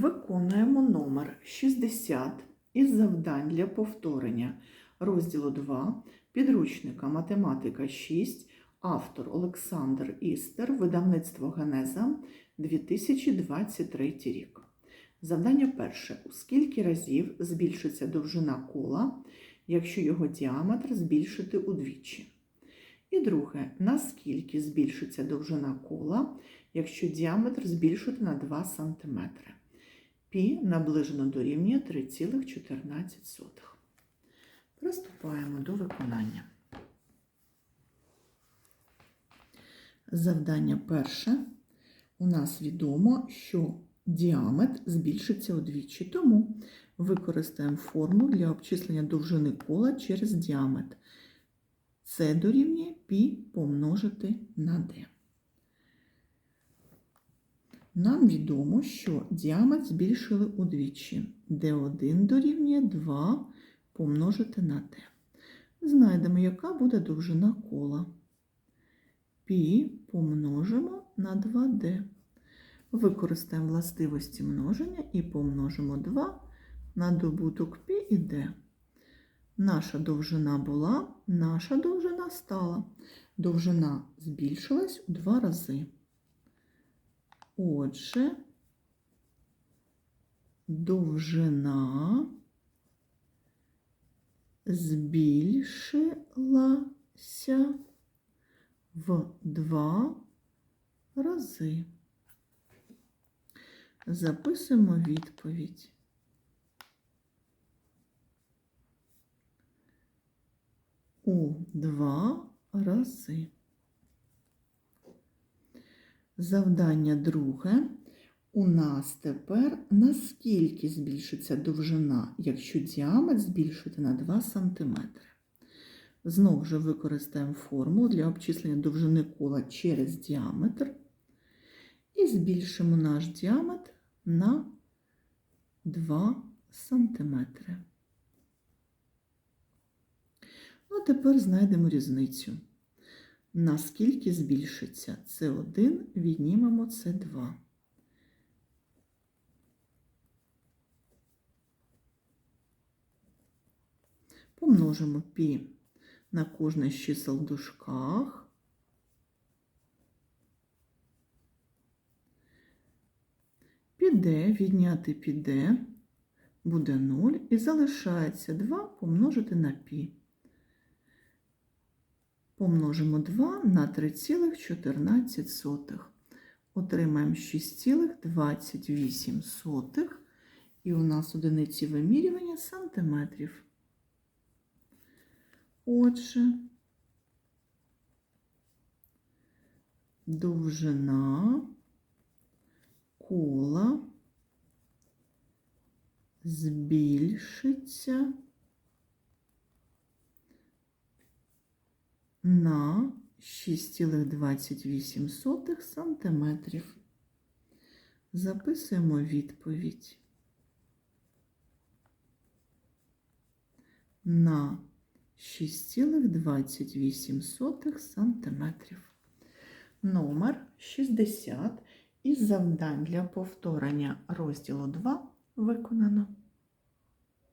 Виконуємо номер 60 із завдань для повторення розділу 2 підручника Математика 6, автор Олександр Істер, видавництво Генеза 2023 рік. Завдання перше. У скільки разів збільшиться довжина кола, якщо його діаметр збільшити удвічі? І друге, наскільки збільшиться довжина кола, якщо діаметр збільшити на 2 см? Пі наближено дорівнює 3,14. Приступаємо до виконання. Завдання перше. У нас відомо, що діаметр збільшиться удвічі, тому використаємо форму для обчислення довжини кола через діаметр. Це дорівнює π помножити на d. Нам відомо, що діаметр збільшили удвічі. d1 дорівнює 2 помножити на d. Знайдемо, яка буде довжина кола. π помножимо на 2d. Використаємо властивості множення і помножимо 2 на добуток π і d. Наша довжина була, наша довжина стала. Довжина збільшилась у два рази. Отже, довжина збільшилася в два рази. Записуємо відповідь. У два рази. Завдання друге. У нас тепер наскільки збільшиться довжина, якщо діаметр збільшити на 2 см. Знову ж використаємо формулу для обчислення довжини кола через діаметр. І збільшимо наш діаметр на 2 см. Ну, а тепер знайдемо різницю. Наскільки збільшиться С1, віднімемо С2. Помножимо π на кожне з чисел в дужках. Піде, відняти піде, буде 0 і залишається 2 помножити на π. Помножимо 2 на 3,14. Отримаємо 6,28. І у нас одиниці вимірювання сантиметрів. Отже, довжина кола збільшиться на 6,28 сантиметрів. Записуємо відповідь на 6,28 сантиметрів. Номер 60 із завдань для повторення розділу 2 виконано.